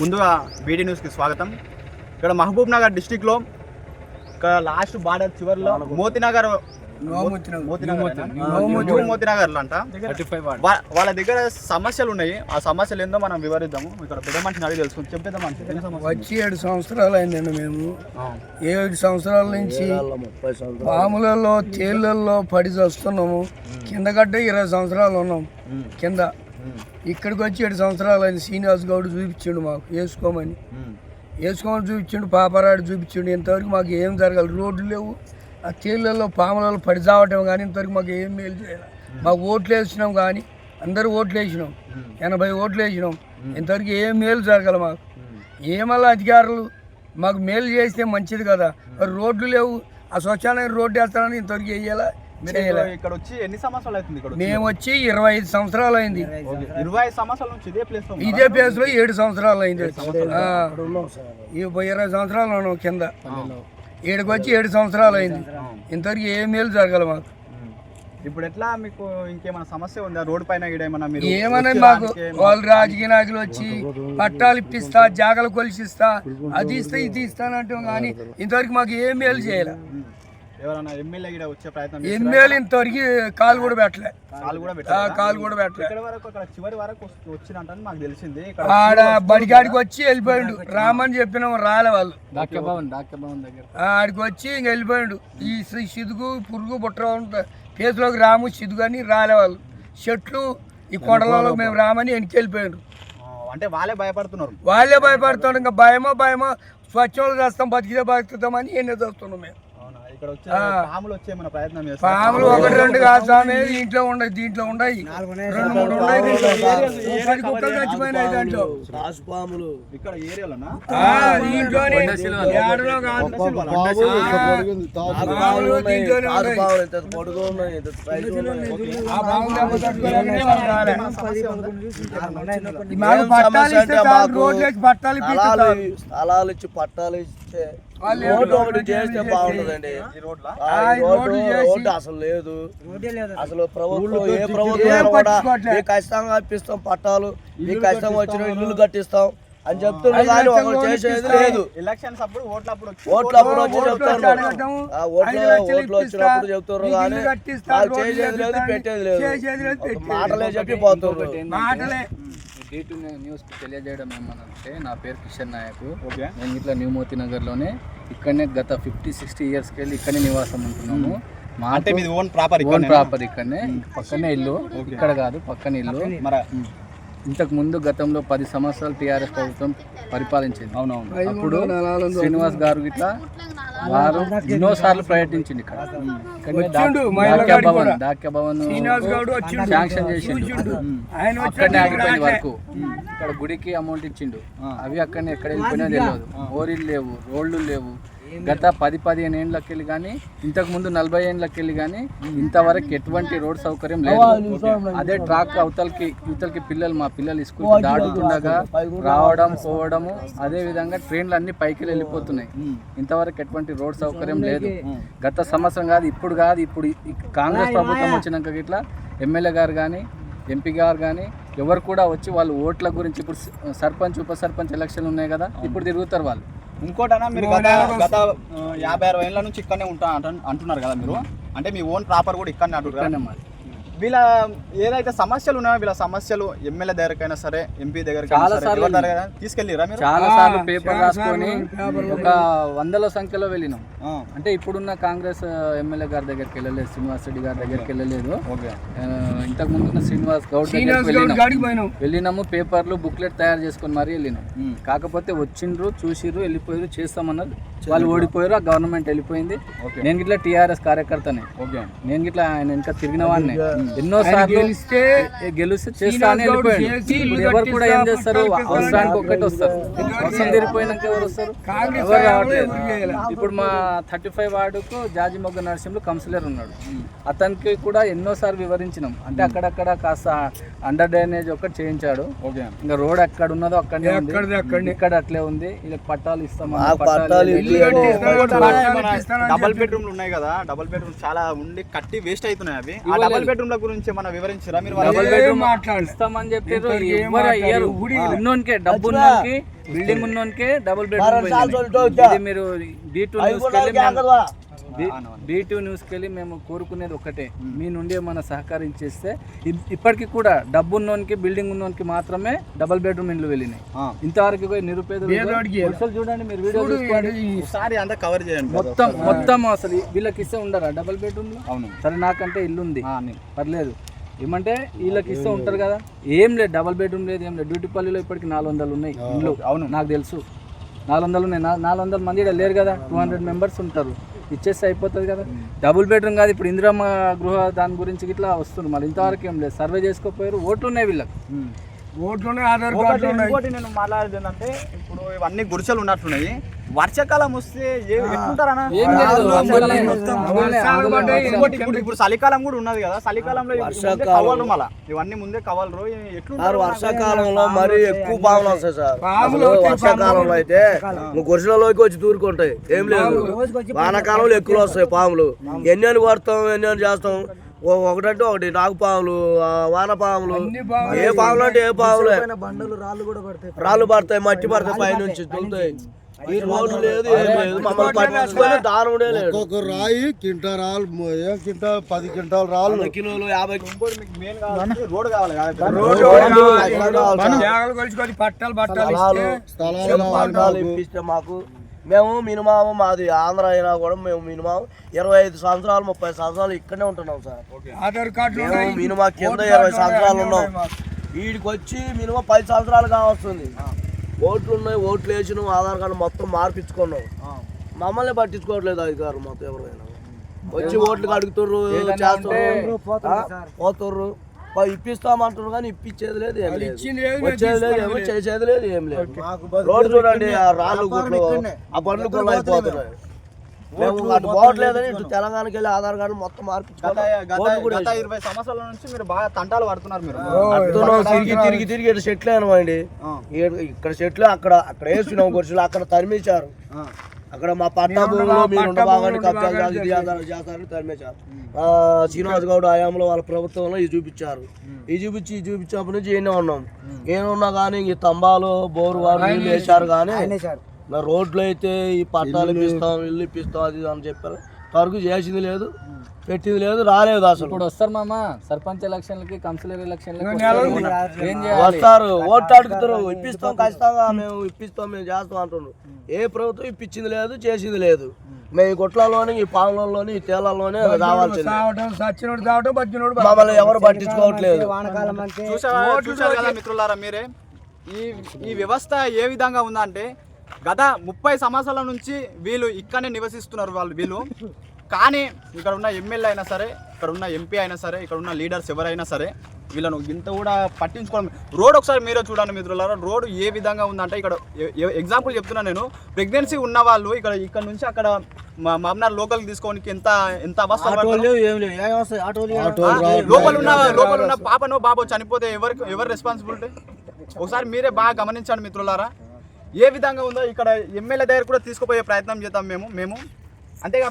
ముందుగా బీడీ న్యూస్కి స్వాగతం. ఇక్కడ మహబూబ్ నగర్ డిస్టిక్లో ఇక్కడ లాస్ట్ బార్డర్ చివరిలో మోతినగర్ మోతినగర్ మోతినగర్ అంట వాళ్ళ దగ్గర సమస్యలు ఉన్నాయి. ఆ సమస్యలు ఏందో మనం వివరిద్దాము. ఇక్కడ పెద్ద మనిషిని అడిగి తెలుసుకుని చెప్పేద్దాం మనిషి? వచ్చి ఏడు సంవత్సరాలు అయిందండి మేము. ఏడు సంవత్సరాల నుంచి పాములలో తేళ్ళలో పడి వస్తున్నాము కింద గడ్డ ఇరవై సంవత్సరాలు ఉన్నాం. కింద. ఇక్కడికి వచ్చి ఏడు సంవత్సరాలు అయింది శ్రీనివాస్ గౌడ్ చూపించిండు మాకు వేసుకోమని వేసుకోమని చూపించిండు పాపరాడు చూపించిండు ఇంతవరకు మాకు ఏం జరగాలి రోడ్లు లేవు ఆ తేళ్ళలో పాములలో పడి చావటం కానీ ఇంతవరకు మాకు ఏం మేలు చేయాలి. మాకు ఓట్లు వేసినాం కానీ అందరూ ఓట్లు వేసినాం ఎనభై ఓట్లు వేసినాం ఇంతవరకు ఏం మేలు జరగాలి మాకు. ఏమల్లా అధికారులు మాకు మేలు చేస్తే మంచిది కదా మరి రోడ్లు లేవు ఆ స్వచ్ఛమైన రోడ్డు వేస్తానని ఇంతవరకు వేయాలా మీరు ఇక్కడ వచ్చి ఎన్ని సంవత్సరాలు అవుతుంది ఇక్కడ వచ్చి? మేము వచ్చి ఇరవై ఐదు సంవత్సరాలు అయింది. ఇరవై ఐదు సంవత్సరాల. నుంచి ఇదే ప్లేస్లో? ఇదే ప్లేస్లో ఏడు సంవత్సరాలు అయింది. ఇరవై సంవత్సరాలు ఉన్నాం కింద. ఏడుకి వచ్చి ఏడు సంవత్సరాలు అయింది. ఇంతవరకు ఏ మేలు జరగాలి మాకు. ఇప్పుడు ఎట్లా మీకు ఇంకేమైనా సమస్య ఉందా? రోడ్ పైన వచ్చి మాకు వాళ్ళు రాజకీయ నాయకులు వచ్చి పట్టాలు ఇప్పిస్తా జాగలు కొలిసిస్తా అది ఇస్తా ఇది ఇస్తానంటాం కానీ ఇంతవరకు మాకు ఏం మేలు చేయాలి. ఎవరైనా ఎమ్మెల్యే కూడా వచ్చే ప్రయత్నం ఎమ్మెల్యే ఇంతవరకు కాలు కూడా పెట్టలే. కాలు కూడా కాలు కూడా పెట్టలే. ఇక్కడ వరకు అక్కడ చివరి వరకు వస్తు- వచ్చిందంటని మాకు తెలిసింది. ఇక్కడ ఆడ బడికాడికి వచ్చి వెళ్ళిపోయాడు. రామని చెప్పినాం రాలే వాళ్ళు. ఆ, ఆడికి వచ్చి ఇంక వెళ్ళిపోయాడు. ఈ సి- సిదుగు పురుగు బుట్ర ఉంటా ఫేస్లోకి రాము సిదుగు అని రాలే వాళ్ళు. చెట్లు ఈ కొండలలో మేము రామని వెనక్కి వెళ్ళిపోయాడు. ఆ, అంటే వాళ్ళే భయపడుతున్నారు. వాళ్ళే భయపడుతున్నాడు ఇంకా భయమో భయమో స్వచ్ఛంలో చేస్తాం బతికితే బతుకుతామని ఎన్నో చూస్తున్నాం మేము. పాములు వచ్చే మన ప్రయత్నం చేస్తారు పాములు ఒకటి రెండు కాదు స్వామి ఇంట్లో ఉండవు దీంట్లో ఉండయి. రెండు మూడు ఉన్నాయి దీంట్లో. పది కుక్కలు చచ్చిపోయినాయి దాంట్లో. ఇక్కడ ఏరియాలోనా? ఆ, దీంట్లోనే ఏడలో కాదు. పాములు దీంట్లోనే పాములు పట్టాలు ఇస్తే పట్టాలు. స్థలాలు ఇచ్చి పట్టాలు వాళ్ళు రోడ్డు ఒకటి చేస్తే చేసి- బాగుంటుందండి. రోడ్డు అసలు లేదు. అసలు. ప్రభుత్వం ఏ ప్రభుత్వం కూడా. మీకు ఖచ్చితంగా ఇప్పిస్తాం పట్టాలు మీకు ఖచ్చితంగా వచ్చిన ఇల్లులు కట్టిస్తాం అని చెప్తున్నారు కానీ ఒకరు చేసేది. లేదు. ఎలక్షన్స్ అప్పుడు ఓట్ల అప్పుడు వచ్చి ఓట్లు అప్పుడు వచ్చి ఓట్లు చెప్తారు ఓట్లు ఓట్లు వచ్చినప్పుడు చెప్తారు నీకు కానీ ఇల్లు చేసేది లేదు పెట్టేది లేదు. మాటలే. చెప్పి పోతున్నారు. మాటలే డి టూ న్యూస్కి తెలియజేయడం ఏమనంటే నా పేరు కిషన్ నాయక్. ఓకే. నేను ఇట్లా న్యూ మోతీ నగర్లోనే ఇక్కడనే గత ఫిఫ్టీ సిక్స్టీ ఇయర్స్కి వెళ్ళి ఇక్కడనే నివాసం ఉంటున్నాము. మా అంటే మీది ఓన్ ప్రాపర్ ఓన్ ప్రాపర్ ఇక్కడనే. పక్కనే ఇల్లు. ఇక్కడ కాదు పక్కన ఇల్లు. మరి ఇంతకు ముందు గతంలో పది సంవత్సరాలు టీఆర్ఎస్ ప్రభుత్వం పరిపాలించింది. అవునవును. అప్పుడు శ్రీనివాస్ గారు ఇట్లా వారు ఎన్నోసార్లు పర్యటించింది ఇక్కడ. భవన్. శాంక్షన్ చేసిండు. అక్కడనే ఆగిపోయింది వరకు. ఇక్కడ గుడికి అమౌంట్ ఇచ్చిండు. అవి అక్కడనే ఎక్కడ వెళ్ళిపోయినా తెలియదు. ఓరీలు లేవు రోడ్లు లేవు. గత పది పదిహేను ఏళ్ళకి వెళ్ళి కానీ ఇంతకు ముందు నలభై ఏళ్ళకి వెళ్ళి కానీ ఇంతవరకు ఎటువంటి రోడ్ సౌకర్యం లేదు. అదే ట్రాక్ అవతలకి ఇవతలకి పిల్లలు మా పిల్లలు స్కూల్ దాటుతుండగా రావడం పోవడము అదే విధంగా ట్రైన్లు అన్ని పైకి వెళ్ళిపోతున్నాయి. ఇంతవరకు ఎటువంటి రోడ్ సౌకర్యం లేదు. గత సంవత్సరం కాదు ఇప్పుడు కాదు ఇప్పుడు కాంగ్రెస్ ప్రభుత్వం వచ్చినాక ఇట్లా ఎమ్మెల్యే గారు కానీ ఎంపీ గారు కానీ ఎవరు కూడా వచ్చి వాళ్ళు ఓట్ల గురించి ఇప్పుడు సర్పంచ్ ఉప సర్పంచ్ ఎలక్షన్లు ఉన్నాయి కదా ఇప్పుడు తిరుగుతారు వాళ్ళు. ఇంకోటనా మీరు గత గత యాభై అరవై ఏళ్ళ నుంచి ఇక్కడనే ఉంటా అంట- అంటున్నారు కదా మీరు. అంటే మీ ఓన్ ప్రాపర్ కూడా ఇక్కడనే అంటున్నారు. వీళ్ళ ఏదైతే సమస్యలు ఉన్నాయో వీళ్ళ సమస్యలు ఎమ్మెల్యే దగ్గరకైనా సరే ఎంపీ దగ్గర చాలా సార్లు తీసుకెళ్ళిరా మీరు? చాలా సార్లు పేపర్ రాసుకొని ఒక వందల సంఖ్యలో వెళ్ళినాం. అంటే ఇప్పుడున్న కాంగ్రెస్ ఎమ్మెల్యే గారి దగ్గరికి వెళ్ళలేదు శ్రీనివాస్ రెడ్డి గారి దగ్గరికి వెళ్ళలేదు. ఇంతకు ముందున్న శ్రీనివాస్ గౌడ్ వెళ్ళినాము పేపర్లు బుక్లెట్ తయారు చేసుకొని మరీ వెళ్ళినాం. కాకపోతే వచ్చిండ్రు చూసిర్రు వెళ్ళిపోయారు చేస్తామన్నారు వాళ్ళు ఓడిపోయారు ఆ గవర్నమెంట్ వెళ్ళిపోయింది. నేను గిట్లా టీఆర్ఎస్ కార్యకర్తనే. నేను గిట్లా ఆయన ఇంకా తిరిగిన వాడిని. ఎన్నో సార్లు గెలిస్తే గెలిస్తే చేస్తా అని వెళ్ళిపోయాడు. చేసి ఇప్పుడు ఎవరు కూడా ఏం చేస్తారు? అవసరానికి ఒక్కటి వస్తారు. అవసరం తిరిగిపోయినాక ఎవరు వస్తారు? ఎవరు రావట్లేదు. ఇప్పుడు మా థర్టీ ఫైవ్ వార్డుకు జాజిమొగ్గ నరసింహులు కౌన్సిలర్ ఉన్నాడు. అతనికి కూడా ఎన్నోసార్లు వివరించినాం. అంటే అక్కడక్కడ కాస్త అండర్ డ్రైనేజ్ ఒకటి చేయించాడు. ఇంకా రోడ్ ఎక్కడ ఉన్నదో అక్కడనే. ఇక్కడ అట్లే ఉంది. ఇలా పట్టాలు ఇస్తాం పట్టాలు డబల్. బెడ్రూమ్లు ఉన్నాయి కదా డబల్ బెడ్రూమ్ చాలా ఉండి కట్టి వేస్ట్ అవుతున్నాయి అవి. ఆ డబల్ బెడ్రూమ్ల గురించి మన వివరించారా? మీరు డబుల్ బెడ్రూమ్ మాట్లాడలే. ఇస్తామని చెప్పారు ఎవరు ఉన్నోనికే డబ్బు ఉన్నోనికి బిల్డింగ్ ఉన్నోనికే డబుల్ బెడ్రూమ్ మీరు D two D two news కెళ్ళి మేము కోరుకునేది ఒకటే. మీ నుండి ఏమైనా సహకరించేస్తే ఇప్- ఇప్పటికి కూడా డబ్బు ఉన్నోనికి బిల్డింగ్ ఉన్నోనికి మాత్రమే డబుల్ బెడ్రూమ్ ఇండ్లు వెళ్ళినాయి. ఇంతవరకు పోయి నిరుపేదలు చూడండి మీరు వీడియో చూసుకోండి అంతా కవర్ చేయండి మొత్తం మొత్తం అసలు వీళ్ళకి ఇస్తే ఉండరా డబుల్ బెడ్రూమ్లో అవును. సరే నాకంటే ఇల్లు ఉంది పర్లేదు. ఏమంటే వీళ్ళకి ఇస్తూ ఉంటారు కదా. ఏం లేదు డబల్ బెడ్రూమ్ లేదు ఏం లేదు. డ్యూటీపల్లిలో ఇప్పటికి నాలుగు వందలు ఉన్నాయి ఇండ్లు. అవును. నాకు తెలుసు. నాలుగు వందలు ఉన్నాయి. నాలుగు వందల మంది ఇక్కడ లేరు కదా. టూ హండ్రెడ్ మెంబర్స్ ఉంటారు. ఇచ్చేస్తే అయిపోతుంది కదా. డబుల్ బెడ్రూమ్ కాదు ఇప్పుడు ఇందిరమ్మ గృహ దాని గురించి ఇట్లా వస్తుంది. మరి ఇంతవరకు ఏం లేదు. సర్వే చేసుకోపోయారు ఓట్లు ఉన్నాయి వీళ్ళకి ఓట్లోనే ఆధార్ ఇంకోటి నేను మాట్లాడేది ఏంటంటే ఇప్పుడు ఇవన్నీ గుడిసెలు ఉన్నట్టున్నాయి. వర్షాకాలం వస్తే ఎట్లుంటారన్నా ఇప్పుడు ఇప్పుడు చలికాలం కూడా ఉన్నది కదా చలికాలంలో. కవ్వలు మళ్ళా. ఇవన్నీ ముందే కవలరు ఎట్లుంటారు వర్షాకాలంలో మరీ ఎక్కువ పాములు వస్తాయి సార్. వర్షాకాలంలో అయితే నువ్వు గుడిసెలలోకి వచ్చి దూరుకుంటాయి ఏం లేదు. వానాకాలంలో ఎక్కువ వస్తాయి పాములు. ఎన్ని అని కొడతాం ఎన్ని అని చేస్తాం. ఒకటంటే ఒకటి నాగు పాములు ఆ, వాన పాములు అన్ని పాములు. ఏ పాములు అంటే ఏ పాములే. బండలు రాళ్ళు కూడా పడతాయి. రాళ్ళు పడతాయి మట్టి పడతాయి పైనుంచి దులుతాయి ఈ రోడ్డు లేదు ఏం లేదు మమ్మల్ని పట్టించుకొని దారుడే లేదు. ఒక్కొక్క రాయి కింటా రాళ్ళు ఏం కింటా? పది క్వింటాల్ రాళ్ళు. కిలోలు యాభై ఇంకోటి మీకు మెయిన్ కావాల్సింది రోడ్ కావాలి కదా రోడ్డు కావాలి. స్థలాలు పట్టాలు ఇప్పిస్తే మాకు మేము మినిమం మాది ఆంధ్ర అయినా కూడా మేము మినిమం ఇరవై ఐదు సంవత్సరాలు ముప్పై సంవత్సరాలు ఇక్కడనే ఉంటున్నాం సార్. ఆధార్ కార్డులు మేము మినిమం కింద ఇరవై సంవత్సరాలు ఉన్నాం. వీడికి వచ్చి మినిమం పది సంవత్సరాలు కావస్తుంది. ఓట్లు ఉన్నాయి ఓట్లు వేసినాం ఆధార్ కార్డు మొత్తం మార్పించుకున్నాం మమ్మల్ని పట్టించుకోవట్లేదు అధికారులు మొత్తం ఎవరైనా. వచ్చి ఓట్లు అడుగుతుర్రు చేస్తుర్రు. ఆ, పోతుర్రు. ఇప్పిస్తామంటారు కానీ ఇప్పించేది లేదు ఏం లేదు. వచ్చేది లేదు ఏమో చేసేది లేదు ఏం లేదు. రోడ్డు చూడండి ఆ రాళ్ళు గుట్లు ఆ బండ్లు గుళ్ళు అయిపోతున్నాయి. మేము అటు పోవట్లేదని ఇటు తెలంగాణకి వెళ్ళి ఆధార్ కార్డు మొత్తం మార్పించుకోవాలి ఇరవై సంవత్సరాల నుంచి మీరు బాగా తంటాలు పడుతున్నారు మీరు. తిరిగి తిరిగి తిరిగి ఇటు అనమండి. ఆ. ఇక్కడ చెట్లు అక్కడ అక్కడ వేసినాం అక్కడ తరిమేశారు. అక్కడ మా పట్టా భూమిలో మీరు ఉన్న భాగాన్ని కబ్జాలు చేసి ఇది చేస్తారు చేస్తారు తరిమేశారు. శ్రీనివాస్ గౌడ్ హయాంలో వాళ్ళ ప్రభుత్వంలో ఇది చూపించారు. ఇది చూపించి ఇది చూపించినప్పటి నుంచి ఏనే ఉన్నాం. ఏమున్నా కానీ ఈ స్తంభాలు బోరు వారు వేశారు కానీ రోడ్లు అయితే ఈ పట్టాలు ఇప్పిస్తాం ఇల్లు ఇప్పిస్తాం అది అని చెప్పారు. వరకు చేసింది లేదు పెట్టింది లేదు రాలేదు అసలు. ఇప్పుడు వస్తారు మామ సర్పంచ్ ఎలక్షన్లకి కౌన్సిలర్ ఎలక్షన్లకి నెల వస్తారు. ఓట్లు అడుగుతారు ఇప్పిస్తాం ఖచ్చితంగా మేము ఇప్పిస్తాం మేము చేస్తాం అంటున్నారు. ఏ ప్రభుత్వం ఇప్పించింది లేదు చేసింది లేదు. మేము ఈ గుట్లలోని ఈ పాములలోని ఈ తేళ్ళలోనే రావాల్సింది మమ్మల్ని ఎవరు పట్టించుకోవట్లేదు. చూసావా చూసారు కదా మిత్రులారా మీరే? ఈ ఈ వ్యవస్థ ఏ విధంగా ఉందంటే గత ముప్పై సంవత్సరాల నుంచి వీళ్ళు ఇక్కడనే నివసిస్తున్నారు వాళ్ళు వీళ్ళు. కానీ ఇక్కడ ఉన్న ఎమ్మెల్యే అయినా సరే ఇక్కడ ఉన్న ఎంపీ అయినా సరే ఇక్కడ ఉన్న లీడర్స్ ఎవరైనా సరే వీళ్ళను ఇంత కూడా పట్టించుకోవడం రోడ్ ఒకసారి మీరే చూడండి మిత్రులారా రోడ్ ఏ విధంగా ఉందంటే ఇక్కడ ఎగ్జాంపుల్ చెప్తున్నా నేను. ప్రెగ్నెన్సీ ఉన్న వాళ్ళు ఇక్కడ ఇక్కడ నుంచి అక్కడ మా మామనార్ లోకల్కి తీసుకోవడానికి ఎంత ఎంత అవస్థ లోపల ఉన్న లోపల ఉన్న పాపనో బాబో చనిపోతే ఎవరికి ఎవరు రెస్పాన్సిబిలిటీ ఒకసారి మీరే బాగా గమనించండి మిత్రులారా. ఏ విధంగా ఉందో ఇక్కడ ఎమ్మెల్యే దగ్గర కూడా తీసుకుపోయే ప్రయత్నం చేద్దాం మేము. మేము అంతేగా